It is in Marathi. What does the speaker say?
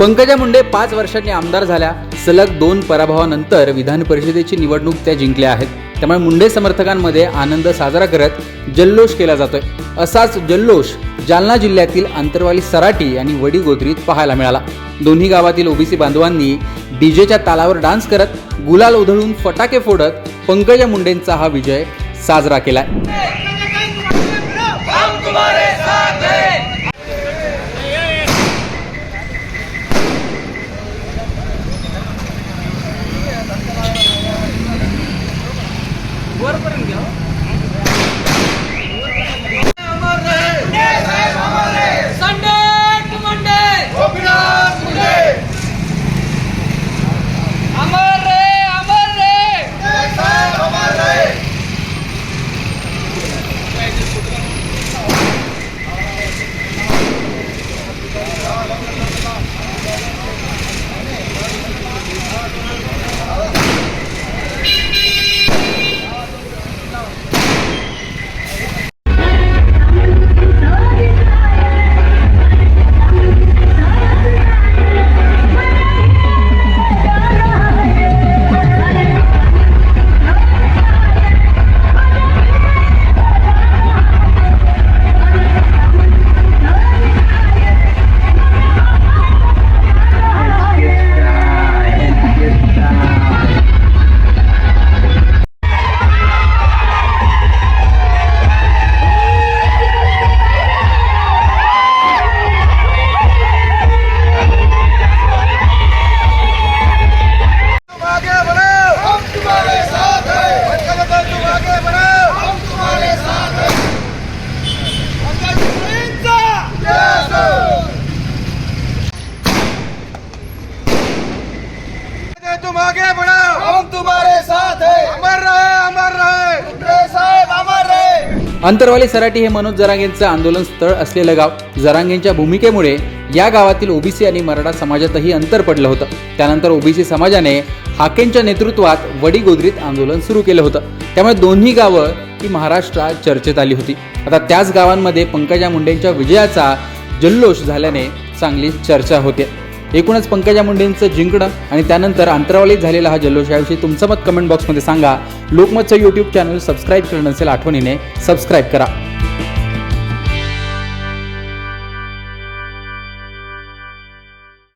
पंकजा मुंडे पाच वर्षांनी आमदार झाल्या. सलग दोन पराभवानंतर विधान परिषदेची निवडणूक त्या जिंकल्या आहेत. त्यामुळे मुंडे समर्थकांमध्ये आनंद साजरा करत जल्लोष केला जातोय. असाच जल्लोष जालना जिल्ह्यातील आंतरवाली सराटी आणि वडीगोद्रीत पाहायला मिळाला. दोन्ही गावातील ओबीसी बांधवांनी डीजेच्या तालावर डान्स करत गुलाल उधळून फटाके फोडत पंकजा मुंडेंचा हा विजय साजरा केलाय. संडे तुम आगे बढ़ो। हम तुम्हारे साथ हैं पंकज जिंदाबाद यस तुम आगे बढ़ो हम तुम्हारे साथ हैं अमर रहे अमर रहे मुंडे साहेब अमर रहे अंतरवाली सराटी हे मनोज जरांगेंचं आंदोलन स्थळ असलेलं गाव. जरांगेंच्या भूमिकेमुळे या गावातील ओबीसी आणि मराठा समाजातही अंतर पडलं होतं. त्यानंतर ओबीसी समाजाने हाकेंच्या नेतृत्वात वडीगोद्रीत आंदोलन सुरू केलं होतं. त्यामुळे दोन्ही गावं ही महाराष्ट्रात चर्चेत आली होती. आता त्याच गावांमध्ये पंकजा मुंडेंच्या विजयाचा जल्लोष झाल्याने चांगली चर्चा होते. एकूणच पंकजा मुंडेंचं जिंकणं आणि त्यानंतर अंतरावलीत झालेला हा जल्लोष याविषयी तुमचं मत कमेंट बॉक्समध्ये सांगा. लोकमतचं यूट्यूब चॅनल सबस्क्राईब केलं नसेल आठवणीने सबस्क्राईब करा.